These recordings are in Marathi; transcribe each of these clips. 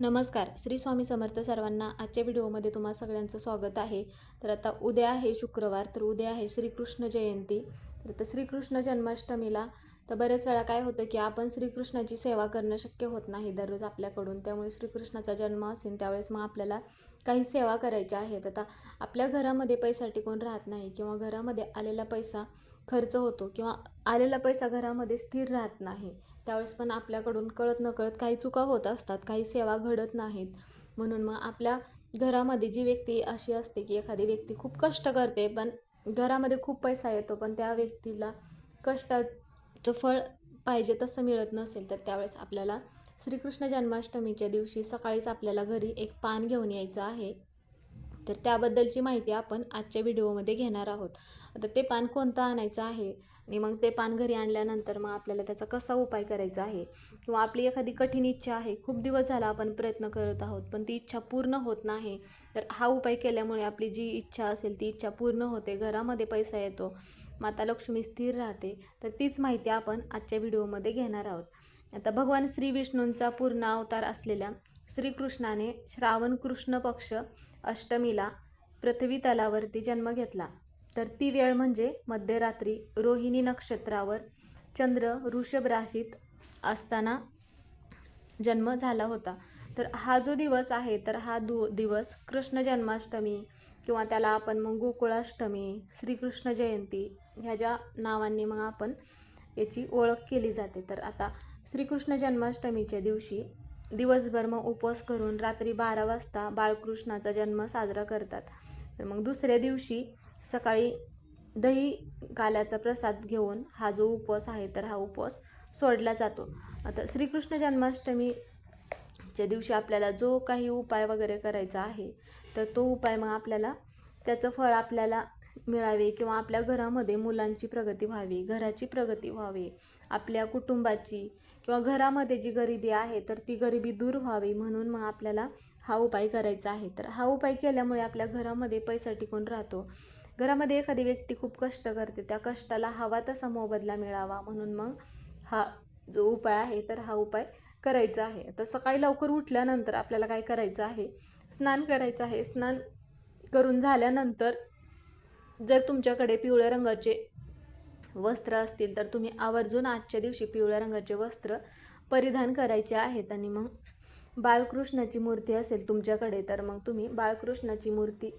नमस्कार. श्री स्वामी समर्थ सर्वांना आजच्या व्हिडिओमध्ये तुम्हा सगळ्यांचं स्वागत आहे. तर आता उद्या आहे शुक्रवार तर उद्या आहे श्रीकृष्ण जयंती. तर आता श्रीकृष्ण जन्माष्टमीला तर बरेच वेळा काय होतं की आपण श्रीकृष्णाची सेवा करणं शक्य होत नाही दररोज आपल्याकडून. त्यामुळे श्रीकृष्णाचा जन्म असेल त्यावेळेस मग आपल्याला काही सेवा करायच्या आहेत आता आपल्या घरामध्ये पैसा टिकून राहत नाही किंवा घरामध्ये आलेला पैसा खर्च होतो किंवा आलेला पैसा घरामध्ये स्थिर राहत नाही. त्यावेळेस पण आपल्याकडून कळत नकळत काही चुका होत असतात काही सेवा घडत नाहीत. म्हणून मग आपल्या घरामध्ये जी व्यक्ती अशी असते की एखादी व्यक्ती खूप कष्ट करते पण घरामध्ये खूप पैसा येतो पण त्या व्यक्तीला कष्टाचं फळ पाहिजे तसं मिळत नसेल तर त्यावेळेस आपल्याला श्रीकृष्ण जन्माष्टमीच्या दिवशी सकाळीच आपल्याला घरी एक पान घेऊन यायचं आहे. तर त्याबद्दलची माहिती आपण आजच्या व्हिडिओमध्ये घेणार आहोत. आता ते पान कोणतं आणायचं आहे? आणि मग ते पान घरी आणल्यानंतर मग आपल्याला त्याचा कसा उपाय करायचा आहे? किंवा आपली एखादी कठीण इच्छा आहे खूप दिवस झाला आपण प्रयत्न करत आहोत पण ती इच्छा पूर्ण होत नाही. तर हा उपाय केल्यामुळे आपली जी इच्छा असेल ती इच्छा पूर्ण होते घरामध्ये पैसा येतो माता लक्ष्मी स्थिर राहते तर तीच माहिती आपण आजच्या व्हिडिओमध्ये घेणार आहोत. आता भगवान श्री विष्णूंचा पूर्ण अवतार असलेल्या श्रीकृष्णाने श्रावण कृष्ण पक्ष अष्टमीला पृथ्वी तलावरती जन्म घेतला. तर ती वेळ म्हणजे मध्यरात्री रोहिणी नक्षत्रावर चंद्र वृषभ राशीत असताना जन्म झाला होता. तर हा जो दिवस आहे तर हा दु दिवस कृष्ण जन्माष्टमी किंवा त्याला आपण मग गोकुळाष्टमी श्रीकृष्ण जयंती ह्या ज्या नावांनी मग आपण याची ओळख केली जाते. तर आता श्रीकृष्ण जन्माष्टमीच्या दिवशी दिवसभर मग उपवास करून रात्री बारा वाजता बाळकृष्णाचा जन्म साजरा करतात. तर मग दुसऱ्या दिवशी सकाळी दही काल्याचा प्रसाद घेऊन हा जो उपवास आहे तर हा उपवास सोडला जातो. आता श्रीकृष्ण जन्माष्टमीच्या दिवशी आपल्याला जो काही उपाय वगैरे करायचा आहे तर तो उपाय मग आपल्याला त्याचं फळ आपल्याला मिळावे किंवा आपल्या घरामध्ये मुलांची प्रगती व्हावी घराची प्रगती व्हावी आपल्या कुटुंबाची किंवा घरामध्ये जी गरिबी आहे तर ती गरिबी दूर व्हावी म्हणून मग आपल्याला हा उपाय करायचा आहे. तर हा उपाय केल्यामुळे आपल्या घरामध्ये पैसा टिकून राहतो. घरामध्ये एखादी व्यक्ती खूप कष्ट करते त्या कष्टाला हवा तसा मोबदला मिळावा म्हणून मग हा जो उपाय आहे तर हा उपाय करायचा आहे. तर सकाळी लवकर उठल्यानंतर आपल्याला काय करायचं आहे? स्नान करायचं आहे. स्नान करून झाल्यानंतर जर तुमच्याकडे पिवळ्या रंगाचे वस्त्र असतील तर तुम्ही आवर्जून आजच्या दिवशी पिवळ्या रंगाचे वस्त्र परिधान करायचे आहेत. आणि मग बाळकृष्णाची मूर्ती असेल तुमच्याकडे तर मग तुम्ही बाळकृष्णाची मूर्ती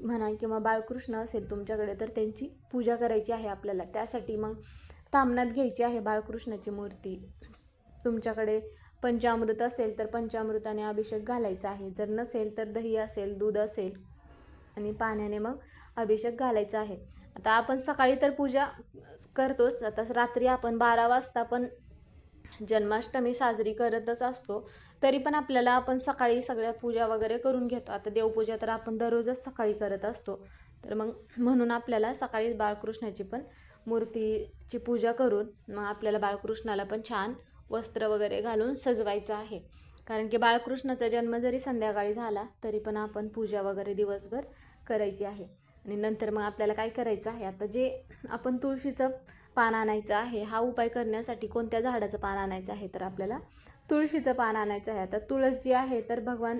म्हणा किंवा बाळकृष्ण असेल तुमच्याकडे तर त्यांची पूजा करायची आहे आपल्याला. त्यासाठी मग तामनात घ्यायची आहे बाळकृष्णाची मूर्ती. तुमच्याकडे पंचामृत असेल तर पंचामृताने अभिषेक घालायचा आहे. जर नसेल तर दही असेल दूध असेल आणि पाण्याने मग अभिषेक घालायचा आहे. आता आपण सकाळी तर पूजा करतोच. आता रात्री आपण बारा वाजता पण जन्माष्टमी साजरी करतच असतो. तरी पण आपल्याला आपण सकाळी सगळ्या पूजा वगैरे करून घेतो. आता देवपूजा तर आपण दररोजच सकाळी करत असतो. तर मग म्हणून आपल्याला सकाळी बाळकृष्णाची पण मूर्तीची पूजा करून मग आपल्याला बाळकृष्णाला पण छान वस्त्र वगैरे घालून सजवायचं आहे. कारण की बाळकृष्णाचा जन्म जरी संध्याकाळी झाला तरी पण आपण पूजा वगैरे दिवसभर करायची आहे. आणि नंतर मग आपल्याला काय करायचं आहे? आता जे आपण तुळशीचं पान आणायचं आहे हा उपाय करण्यासाठी कोणत्या झाडाचं पान आणायचं आहे तर आपल्याला तुळशीचं पान आणायचं आहे. आता तुळस जी आहे तर भगवान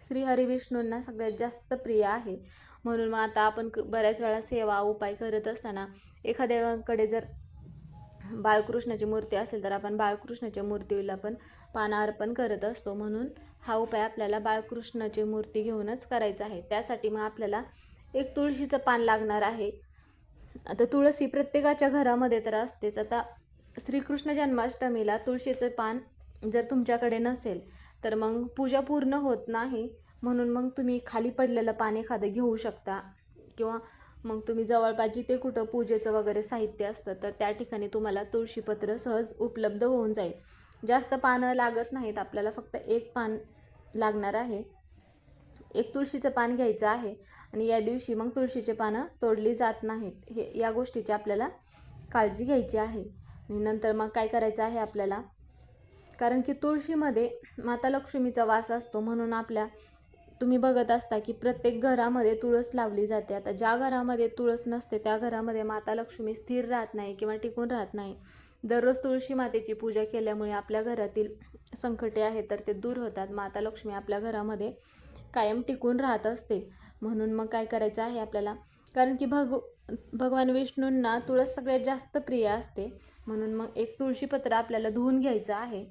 श्री हरिविष्णूंना सगळ्यात जास्त प्रिय आहे. म्हणून मग आता आपण क- बऱ्याच वेळा सेवा उपाय करत असताना एखाद्याकडे जर बाळकृष्णाची मूर्ती असेल तर आपण बाळकृष्णाच्या मूर्तीला पण पानं अर्पण करत असतो. म्हणून हा उपाय आपल्याला बाळकृष्णाची मूर्ती घेऊनच करायचा आहे. त्यासाठी मग आपल्याला एक तुळशीचं पान लागणार आहे. आता तुळस ही प्रत्येकाच्या घरामध्ये तर असतेच. आता श्रीकृष्ण जन्माष्टमीला तुळशीचं पान जर तुमच्याकडे नसेल तर मग पूजा पूर्ण होत नाही. म्हणून मग तुम्ही खाली पडलेलं पान एखादं घेऊ शकता. किंवा मग तुम्ही जवळपास जिथे कुठं पूजेचं वगैरे साहित्य असतं तर त्या ठिकाणी तुम्हाला तुळशीपत्र सहज उपलब्ध होऊन जाईल. जास्त पानं लागत नाहीत. आपल्याला फक्त एक पान लागणार आहे. एक तुळशीचं पान घ्यायचं आहे आणि या दिवशी मग तुळशीचे पानं तोडली जात नाहीत. हे या गोष्टीची आपल्याला काळजी घ्यायची आहे. आणि नंतर मग काय करायचं आहे आपल्याला? कारण की तुळशीमध्ये माता लक्ष्मीचा वास असतो म्हणून आपल्या तुम्ही बघत असता की प्रत्येक घरामध्ये तुळस लावली जाते. आता ज्या घरामध्ये तुळस नसते त्या घरामध्ये माता लक्ष्मी स्थिर राहत नाही किंवा टिकून राहत नाही. दररोज तुळशी मातेची पूजा केल्यामुळे आपल्या घरातील संकटे आहेत तर ते दूर होतात. माता लक्ष्मी आपल्या घरामध्ये कायम टिकून राहत असते. म्हणून मग काय करायचं आहे आपल्याला? कारण की भग भगवान विष्णूंना तुळस सगळ्यात जास्त प्रिय असते. म्हणून मग एक तुळशीपत्र आपल्याला धुवून घ्यायचं आहे.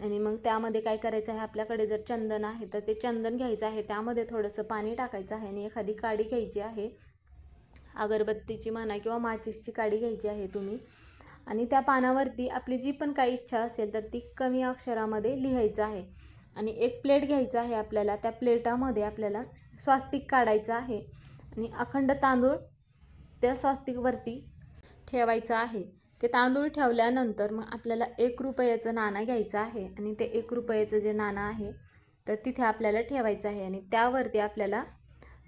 आणि मग त्यामध्ये काय करायचं आहे? आपल्याकडे जर चंदन आहे तर ते चंदन घ्यायचं आहे. त्यामध्ये थोडंसं पाणी टाकायचं आहे आणि एखादी काडी घ्यायची आहे. अगरबत्तीची म्हणा किंवा माचीसची काडी घ्यायची आहे तुम्ही. आणि त्या पानावरती आपली जी पण काही इच्छा असेल तर ती कमी अक्षरामध्ये लिहायचं आहे. आणि एक प्लेट घ्यायचं आहे आपल्याला त्या प्लेटामध्ये आपल्याला स्वास्तिक काढायचं आहे. आणि अखंड तांदूळ त्या स्वास्तिकवरती ठेवायचं आहे. ते तांदूळ ठेवल्यानंतर मग आपल्याला एक रुपयाचं नाणं घ्यायचं आहे. आणि ते एक रुपयाचं जे नाणं आहे तर तिथे आपल्याला ठेवायचं आहे. आणि त्यावरती आपल्याला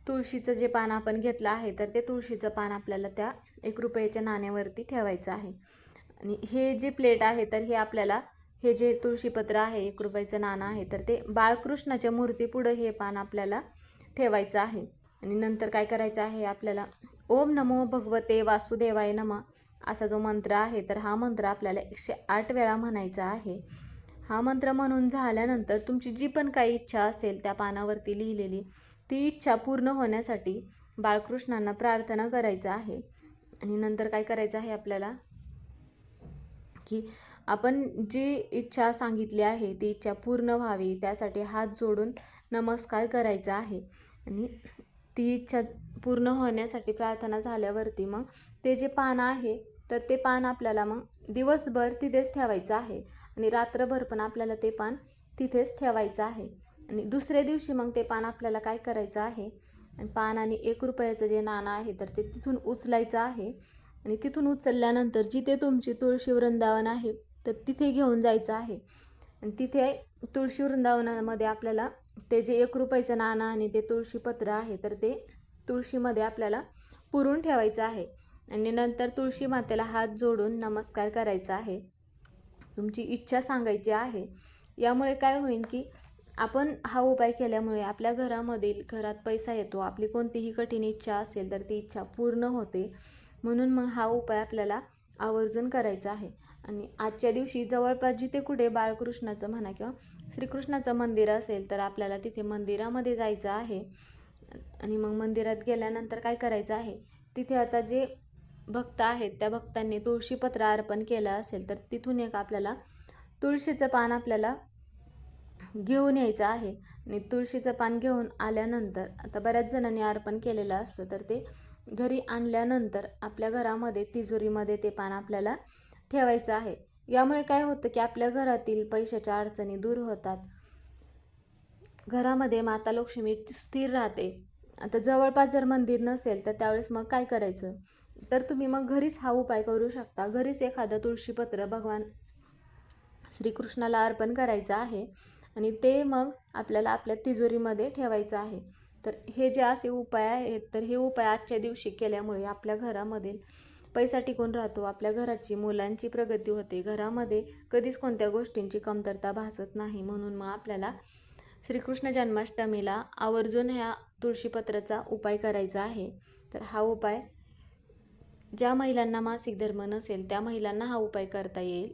तुळशीचं जे पान आपण घेतलं आहे तर ते तुळशीचं पान आपल्याला त्या एक रुपयाच्या नाण्यावरती ठेवायचं आहे. आणि हे जे प्लेट आहे तर हे आपल्याला हे जे तुळशीपत्र आहे एक रुपयाचं नाणं आहे तर ते बाळकृष्णाच्या मूर्तीपुढं हे पान आपल्याला ठेवायचं आहे. आणि नंतर काय करायचं आहे आपल्याला? ओम नमो भगवते वासुदेवाय नम असा जो मंत्र आहे तर हा मंत्र आपल्याला एकशे आठ वेळा म्हणायचा आहे. हा मंत्र म्हणून झाल्यानंतर तुमची जी पण काही इच्छा असेल त्या पानावरती लिहिलेली ती इच्छा पूर्ण होण्यासाठी बाळकृष्णांना प्रार्थना करायचं आहे. आणि नंतर काय करायचं आहे आपल्याला? की आपण जी इच्छा सांगितली आहे ती इच्छा पूर्ण व्हावी त्यासाठी हात जोडून नमस्कार करायचा आहे. आणि ती इच्छा पूर्ण होण्यासाठी प्रार्थना झाल्यावरती मग ते जे पान आहे तर ते पान आपल्याला मग दिवसभर तिथेच ठेवायचं आहे. आणि रात्रभर पण आपल्याला ते पान तिथेच ठेवायचं आहे. आणि दुसऱ्या दिवशी मग ते पान आपल्याला काय करायचं आहे आणि पान आणि एक रुपयाचं जे नाणं आहे तर ते तिथून उचलायचं आहे. आणि तिथून उचलल्यानंतर जिथे तुमची तुळशी वृंदावन आहे तर तिथे घेऊन जायचं आहे. आणि तिथे तुळशी वृंदावनामध्ये आपल्याला ते जे एक रुपयाचं नाणं आणि ते तुळशीपत्र आहे तर ते तुळशीमध्ये आपल्याला पुरून ठेवायचं आहे. आणि नंतर तुळशी मातेला हात जोडून नमस्कार करायचा आहे. तुमची इच्छा सांगायची आहे. यामुळे काय होईल की आपण हा उपाय केल्यामुळे आपल्या घरामधील घरात पैसा येतो आपली कोणतीही कठीण इच्छा असेल तर ती इच्छा पूर्ण होते. म्हणून मग हा उपाय आपल्याला आवर्जून करायचा आहे. आणि आजच्या दिवशी जवळपास जिथे कुठे बाळकृष्णाचं म्हणा किंवा श्रीकृष्णाचं मंदिर असेल तर आपल्याला तिथे मंदिरामध्ये जायचं आहे. आणि मग मंदिरात गेल्यानंतर काय करायचं आहे? तिथे आता जे भक्त आहेत त्या भक्तांनी तुळशीपत्र अर्पण केलं असेल तर तिथून एक आपल्याला तुळशीचं पान आपल्याला घेऊन यायचं आहे. आणि तुळशीचं पान घेऊन आल्यानंतर आता बऱ्याच जणांनी अर्पण केलेलं असतं तर ते घरी आणल्यानंतर आपल्या घरामध्ये तिजोरीमध्ये ते पान आपल्याला ठेवायचं आहे. यामुळे काय होतं की आपल्या घरातील पैशाच्या अडचणी दूर होतात. घरामध्ये माता लक्ष्मी स्थिर राहते. आता जवळपास जर मंदिर नसेल तर त्यावेळेस मग काय करायचं? तर तुम्ही मग घरीच हा उपाय करू शकता. घरीच एखादं तुळशीपत्र भगवान श्रीकृष्णाला अर्पण करायचं आहे आणि ते मग आपल्याला आपल्या तिजोरीमध्ये ठेवायचं आहे. तर हे जे असे उपाय आहेत तर हे उपाय आजच्या दिवशी केल्यामुळे आपल्या घरामधील पैसा टिकून राहतो? आपल्या घराची मुलांची प्रगती होते. घरामध्ये कधीच कोणत्या गोष्टींची कमतरता भासत नाही. म्हणून मग आपल्याला श्रीकृष्ण जन्माष्टमीला आवर्जून ह्या तुळशीपत्राचा उपाय करायचा आहे. तर हा उपाय ज्या महिलांना मासिक धर्म नसेल त्या महिलांना हा उपाय करता येईल.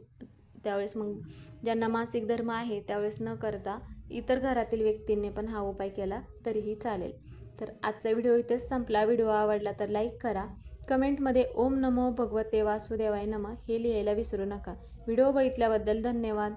त्यावेळेस मग ज्यांना मासिक धर्म आहे त्यावेळेस न करता इतर घरातील व्यक्तींनी पण हा उपाय केला तरीही चालेल. तर आजचा व्हिडिओ इथेच संपला. व्हिडिओ आवडला तर लाईक करा. कमेंटमध्ये ओम नमो भगवते वासुदेवाय नम हे लिहायला विसरू नका. व्हिडिओ बघितल्याबद्दल धन्यवाद.